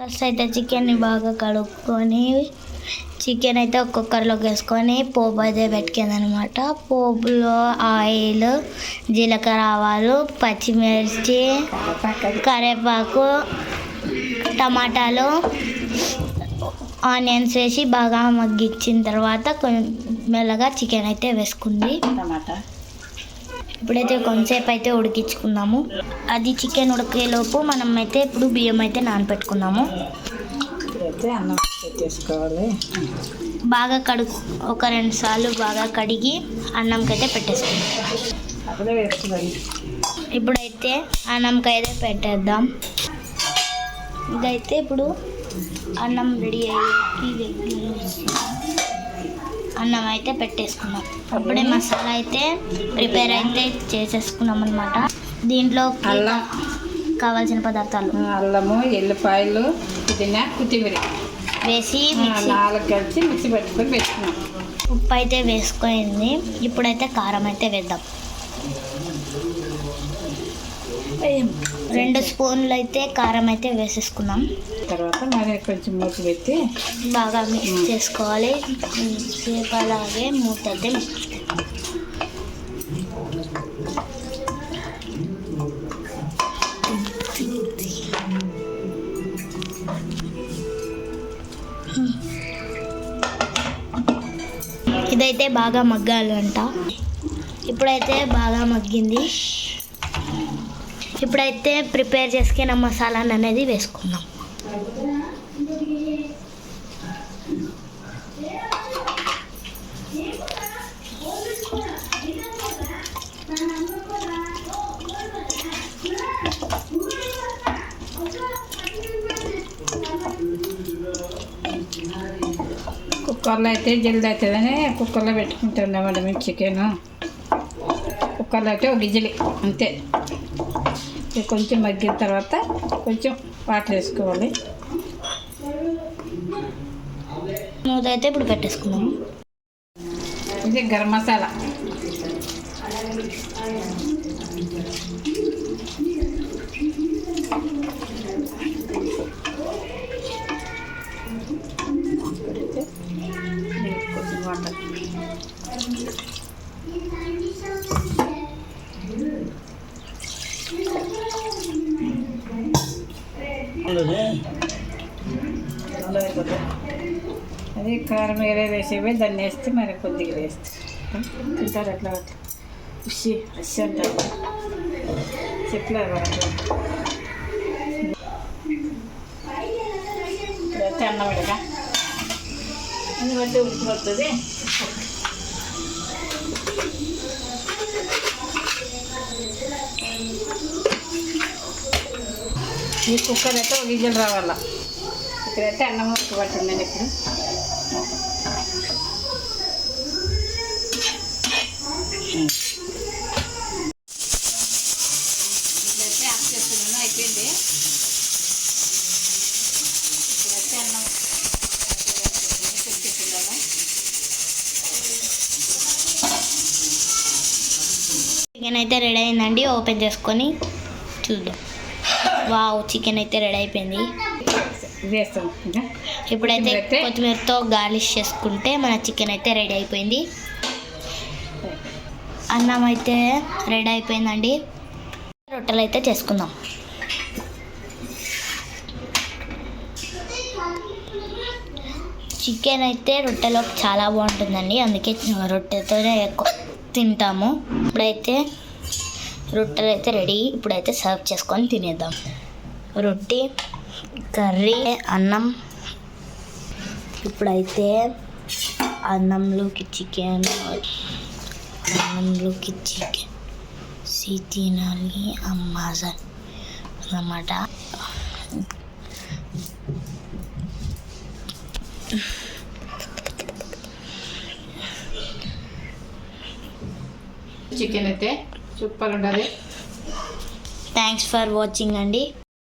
First అయితే చికెన్ని బాగా కడుక్కొని చికెన్ అయితే ఒక్కొక్కరిలోకి వేసుకొని పోపు అయితే పెట్టుకుంది అనమాట పోపులో ఆయిల్ జీలకర్ర ఆవాలు పచ్చిమిర్చి కరివేపాకు టమాటాలు ఆనియన్స్ వేసి బాగా మగ్గించిన తర్వాత కొంచెం మెల్లగా చికెన్ అయితే వేసుకుంది. టమాటా. ఇప్పుడైతే కొంతసేపు అయితే ఉడికించుకుందాము. అది చికెన్ ఉడికేలోపు మనం అయితే ఇప్పుడు బియ్యం అయితే అన్నం పెట్టేసుకోవాలి. బాగా కడుగు ఒక రెండు సార్లు బాగా కడిగి అన్నంకి అయితే పెట్టేసుకుందాం. అప్పుడే వేసుకోవాలి ఇప్పుడైతే అన్నంకి అయితే పెట్టేద్దాం. ఇదైతే ఇప్పుడు అన్నం రెడీ అయ్యి అన్నం అయితే పెట్టేసుకున్నాం. అప్పుడే మసాలా అయితే ప్రిపేర్ అయితే చేసేసుకున్నాం అనమాట దీంట్లో అల్లం. కావాల్సిన పదార్థాలు. అల్లము ఎల్లిపాయలు పుదీనా కొత్తిమీర. వేసి నాలుగు కలిసి మిక్సీ పెట్టుకొని పెట్టుకున్నాం ఉప్పు అయితే వేసుకుంది ఇప్పుడైతే కారం అయితే వేద్దాం. రెండు స్పూన్లు అయితే కారం అయితే వేసేసుకున్నాం. తర్వాత మరి కొంచెం మూత పెట్టి బాగా మిక్స్ చేసుకోవాలి. సేపు అలాగే మూత అయితే మిక్స్ ఇదైతే బాగా మగ్గాలంట. ఇప్పుడైతే బాగా మగ్గింది. ఇప్పుడైతే ప్రిపేర్ చేసుకున్న మసాలాను అనేది వేసుకుందాం. కుక్కర్లో అయితే జల్ది అవుతుందని కుక్కర్లో పెట్టుకుంటున్నామండి మేము చికెన్. కుక్కర్లో అయితే ఒక గిజ్జలి అంతే. కొంచెం మగ్గిన తర్వాత కొంచెం వాటర్ వేసుకోవాలి. మూత అయితే ఇప్పుడు పెట్టేసుకుందాం. ఇది గరం మసాలా. కొంచెం వాటర్. అదే కారం వేరే వేసేవి దాన్ని వేస్తే మరి కొద్దిగా వేస్తే. తింటారు అట్లా ఉషి అస్సి అంటారు. చెప్పలేరు ఇప్పుడైతే అన్నం విడగా ఎందుకంటే ఉప్పు పడుతుంది. ఈ కుక్కర్ అయితే విజిల్ రావాలా? ఇక్కడైతే అన్నం ఉప్పు ఇప్పుడు. ఇప్పుడైతే ఆఫ్ చేస్తున్నాను అయిపోయింది. ఇప్పుడైతే అన్నం చికెన్ అయితే రెడీ అయిందండి ఓపెన్ చేసుకొని చూద్దాం. వావ్ చికెన్ అయితే రెడీ అయిపోయింది. వేస్తాం. ఇప్పుడైతే కొత్తిమీరతో గార్లిష్ చేసుకుంటే మన చికెన్ అయితే రెడీ అయిపోయింది. అన్నం అయితే రెడీ అయిపోయిందండి. రొట్టెలు అయితే చేసుకుందాం. చికెన్ అయితే రొట్టెలో చాలా బాగుంటుందండి అందుకే రొట్టెతోనే ఎక్కువ తింటాము. ఇప్పుడైతే రొట్టెలు అయితే రెడీ. ఇప్పుడైతే సర్వ్ చేసుకొని తినేద్దాం. రొట్టి కర్రీ అన్నం. ఇప్పుడైతే అన్నంలోకి చికెన్ అన్నంలోకి చికెన్. సి తినాలి అమ్మాజన్ అన్నమాట. చికెన్ అయితే సూపర్ ఉంటుంది. థ్యాంక్స్ ఫర్ వాచింగ్ అండి.